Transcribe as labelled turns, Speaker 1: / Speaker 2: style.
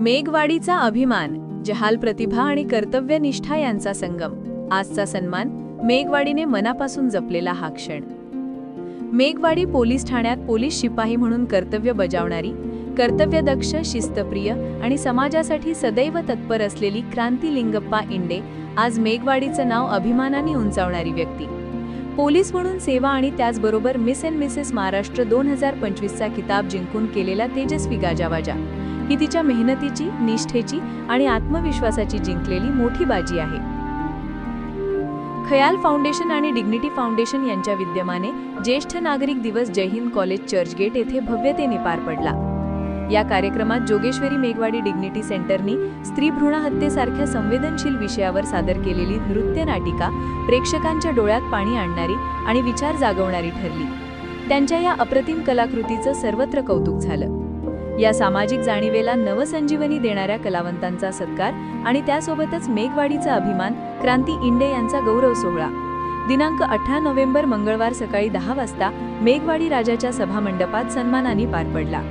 Speaker 1: मेघवाडीचा अभिमान जहाल प्रतिभा आणि कर्तव्यनिष्ठा यांचा संगम. आजचा सन्मान मेघवाडीने मनापासून जपलेला हा क्षण. मेघवाडी पोलीस ठाण्यात पोलीस शिपाई म्हणून कर्तव्य बजावणारी कर्तव्यदक्ष शिस्तप्रिय आणि समाजासाठी सदैव तत्पर असलेली क्रांती लिंगप्पा इंडे आज मेघवाडीचं नाव अभिमानाने उंचावणारी व्यक्ती. पोलीस म्हणून सेवा आणि त्याचबरोबर मिस अँड मिसेस महाराष्ट्र दोन हजार पंचवीसचा किताब जिंकून केलेला तेजस्वी गाजावाजा. ही तिच्या मेहनतीची निष्ठेची आणि आत्मविश्वासाची जिंकलेली मोठी बाजी आहे. खयाल फाउंडेशन आणि डिग्निटी फाउंडेशन यांच्या विद्यमाने ज्येष्ठ नागरिक दिवस जय हिंद कॉलेज चर्चगेट येथे भव्यतेने पार पडला. या कार्यक्रमात जोगेश्वरी मेघवाडी डिग्निटी सेंटरनी स्त्री भ्रूण हत्येसारख्या संवेदनशील विषयावर सादर केलेली नृत्य नाटिका प्रेक्षकांच्या डोळ्यात पाणी आणणारी आणि विचार जागवणारी ठरली. त्यांच्या या अप्रतिम कलाकृतीचं सर्वत्र कौतुक झालं. या सामाजिक जाणीवेला नवसंजीवनी देणाऱ्या कलावंतांचा सत्कार आणि त्यासोबतच मेघवाडीचा अभिमान क्रांती इंडे यांचा गौरव सोहळा. दिनांक अठरा नोव्हेंबर मंगळवार सकाळी दहा वाजता मेघवाडी राजाच्या सभामंडपात सन्मानाने पार पडला.